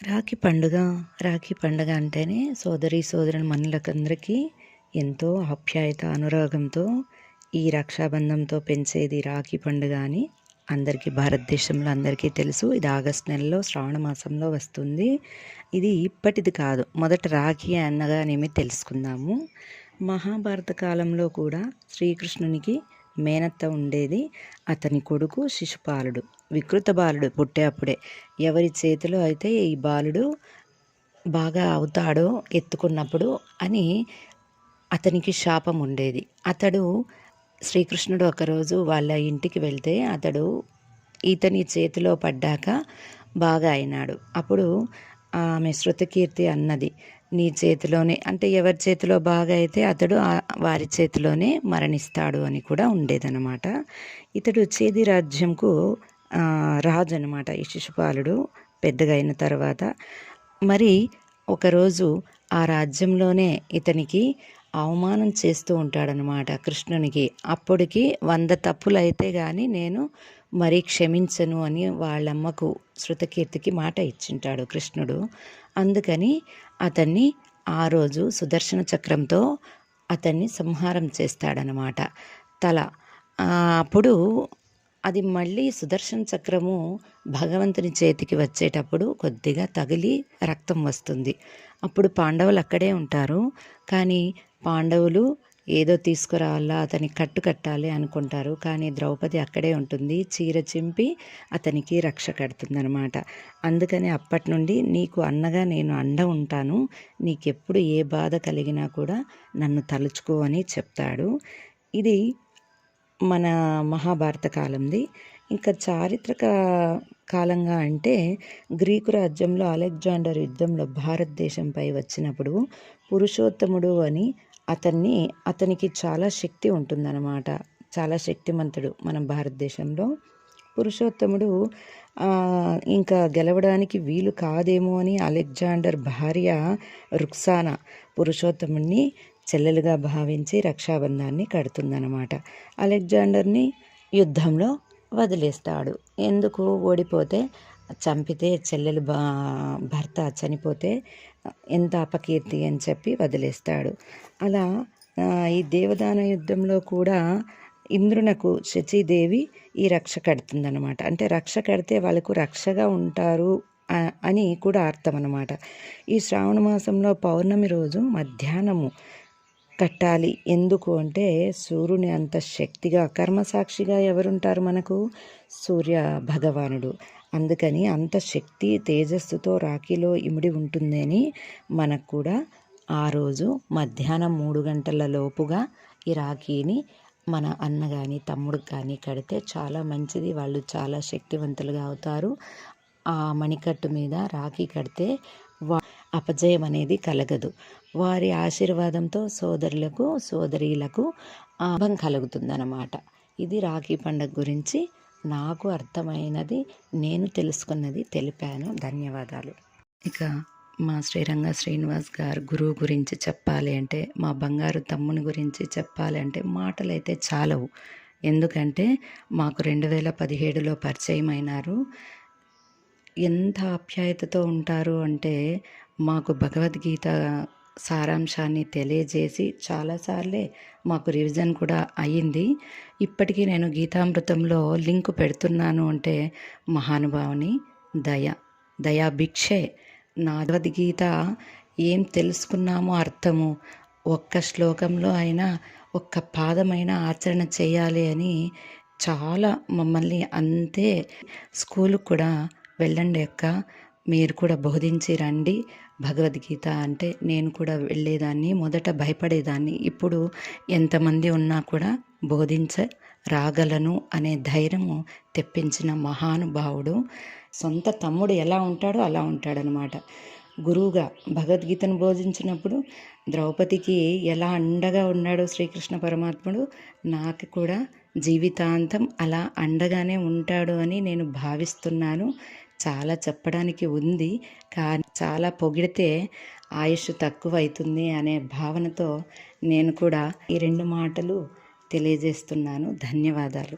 రాఖీ పండుగ రాఖీ పండుగ అంటేనే సోదరి సోదరుని మనులకందరికీ ఎంతో ఆప్యాయత అనురాగంతో ఈ రక్షాబంధంతో పెంచేది రాఖీ పండుగ అని అందరికీ భారతదేశంలో అందరికీ తెలుసు. ఇది ఆగస్ట్ నెలలో శ్రావణ మాసంలో వస్తుంది. ఇది ఇప్పటిది కాదు. మొదట రాఖీ అన్నగానేమి తెలుసుకుందాము. మహాభారత కాలంలో కూడా శ్రీకృష్ణునికి మేనత్త ఉండేది అతని కొడుకు శిశుపాలుడు వికృత బాలుడు పుట్టే అప్పుడే ఎవరి చేతిలో అయితే ఈ బాలుడు బాగా అవుతాడో ఎత్తుకున్నప్పుడు అని అతనికి శాపం ఉండేది. అతడు శ్రీకృష్ణుడు ఒకరోజు వాళ్ళ ఇంటికి వెళ్తే అతడు ఇతని చేతిలో పడ్డాక బాగా అయినాడు. అప్పుడు ఆమె శృతకీర్తి అన్నది. నీ చేతిలోనే అంటే ఎవరి చేతిలో బాగా అయితే అతడు వారి చేతిలోనే మరణిస్తాడు అని కూడా ఉండేదన్నమాట. ఇతడు చేది రాజ్యంకు రాజు అనమాట ఈ శిశుపాలుడు పెద్దగా అయిన తర్వాత. మరి ఒకరోజు ఆ రాజ్యంలోనే ఇతనికి అవమానం చేస్తూ ఉంటాడనమాట కృష్ణునికి. అప్పటికి వంద తప్పులు అయితే కానీ నేను మరి క్షమించను అని వాళ్ళమ్మకు శృతకీర్తికి మాట ఇచ్చింటాడు కృష్ణుడు. అందుకని అతన్ని ఆ రోజు సుదర్శన చక్రంతో అతన్ని సంహారం చేస్తాడనమాట. తల అప్పుడు అది మళ్ళీ సుదర్శన చక్రము భగవంతుని చేతికి వచ్చేటప్పుడు కొద్దిగా తగిలి రక్తం వస్తుంది. అప్పుడు పాండవులు అక్కడే ఉంటారు. కానీ పాండవులు ఏదో తీసుకురావాలా అతని కట్టు కట్టాలి అనుకుంటారు. కానీ ద్రౌపది అక్కడే ఉంటుంది. చీర చింపి అతనికి రక్ష కడుతుందనమాట అందుకని అప్పటి నుండి నీకు అన్నగా నేను అండ ఉంటాను. నీకెప్పుడు ఏ బాధ కలిగినా కూడా నన్ను తలుచుకో అని చెప్తాడు. ఇది మన మహాభారత కాలంది. ఇంకా చారిత్రక కాలంగా అంటే గ్రీకు రాజ్యంలో అలెగ్జాండర్ యుద్ధంలో భారతదేశంపై వచ్చినప్పుడు పురుషోత్తముడు అని అతన్ని అతనికి చాలా శక్తి ఉంటుందన్నమాట. చాలా శక్తిమంతుడు మన భారతదేశంలో. పురుషోత్తముడు ఇంకా గెలవడానికి వీలు కాదేమో అని అలెగ్జాండర్ భార్య రుక్సానా పురుషోత్తముడిని చెల్లెలుగా భావించి రక్షాబంధాన్ని కడుతుందన్నమాట. అలెగ్జాండర్ని యుద్ధంలో వదిలేస్తాడు. ఎందుకు? ఓడిపోతే చంపితే చెల్లెలు బా భర్త చనిపోతే ఎంత అపకీర్తి అని చెప్పి వదిలేస్తాడు. అలా ఈ దేవదాన యుద్ధంలో కూడా ఇంద్రునకు శచీదేవి ఈ రక్ష కడుతుందనమాట అంటే రక్ష కడితే వాళ్ళకు రక్షగా ఉంటారు అని కూడా అర్థం అనమాట ఈ శ్రావణ మాసంలో పౌర్ణమి రోజు మధ్యాహ్నము కట్టాలి. ఎందుకు అంటే సూర్యుని అంత శక్తిగా కర్మసాక్షిగా ఎవరుంటారు మనకు? సూర్య భగవానుడు. అందుకని అంత శక్తి తేజస్సుతో రాఖీలో ఇమిడి ఉంటుందని మనకు కూడా ఆ రోజు మధ్యాహ్నం మూడు గంటల లోపుగా ఈ రాఖీని మన అన్న కానీ తమ్ముడు కానీ కడితే చాలా మంచిది. వాళ్ళు చాలా శక్తివంతులుగా అవుతారు. ఆ మణికట్టు మీద రాఖీ కడితే వా అపజయం అనేది కలగదు. వారి ఆశీర్వాదంతో సోదరులకు సోదరీలకు ఆభం కలుగుతుందన్నమాట. ఇది రాఖీ పండుగ గురించి నాకు అర్థమైనది నేను తెలుసుకున్నది తెలిపాను. ధన్యవాదాలు. ఇక మా శ్రీరంగ శ్రీనివాస్ గారు గురువు గురించి చెప్పాలి అంటే మా బంగారు తమ్ముని గురించి చెప్పాలి అంటే మాటలైతే చాలవు. ఎందుకంటే మాకు రెండు వేల పదిహేడులో పరిచయం అయినారు ఎంత ఆప్యాయతతో ఉంటారు అంటే మాకు భగవద్గీత సారాంశాన్ని తెలియజేసి చాలాసార్లే మాకు రివిజన్ కూడా అయ్యింది. ఇప్పటికీ నేను గీతామృతంలో లింక్ పెడుతున్నాను అంటే మహానుభావుని దయ దయా భిక్షే. నా భగవద్గీత ఏం తెలుసుకున్నామో అర్థము. ఒక్క శ్లోకంలో అయినా ఒక్క పాదమైన ఆచరణ చేయాలి అని చాలా మమ్మల్ని అంతే స్కూల్ కూడా వెళ్ళండి అక్క. మీరు కూడా బోధించి రండి. భగవద్గీత అంటే నేను కూడా వెళ్ళేదాన్ని మొదట భయపడేదాన్ని. ఇప్పుడు ఎంతమంది ఉన్నా కూడా బోధించ రాగలను అనే ధైర్యము తెప్పించిన మహానుభావుడు. సొంత తమ్ముడు ఎలా ఉంటాడో అలా ఉంటాడనమాట. గురువుగా భగవద్గీతను బోధించినప్పుడు ద్రౌపదికి ఎలా అండగా ఉన్నాడో శ్రీకృష్ణ పరమాత్ముడు నాకు కూడా జీవితాంతం అలా అండగానే ఉంటాడు అని నేను భావిస్తున్నాను. చాలా చెప్పడానికి ఉంది కానీ చాలా పొగిడితే ఆయుష్ తక్కువ అవుతుంది అనే భావనతో నేను కూడా ఈ రెండు మాటలు తెలియజేస్తున్నాను. ధన్యవాదాలు.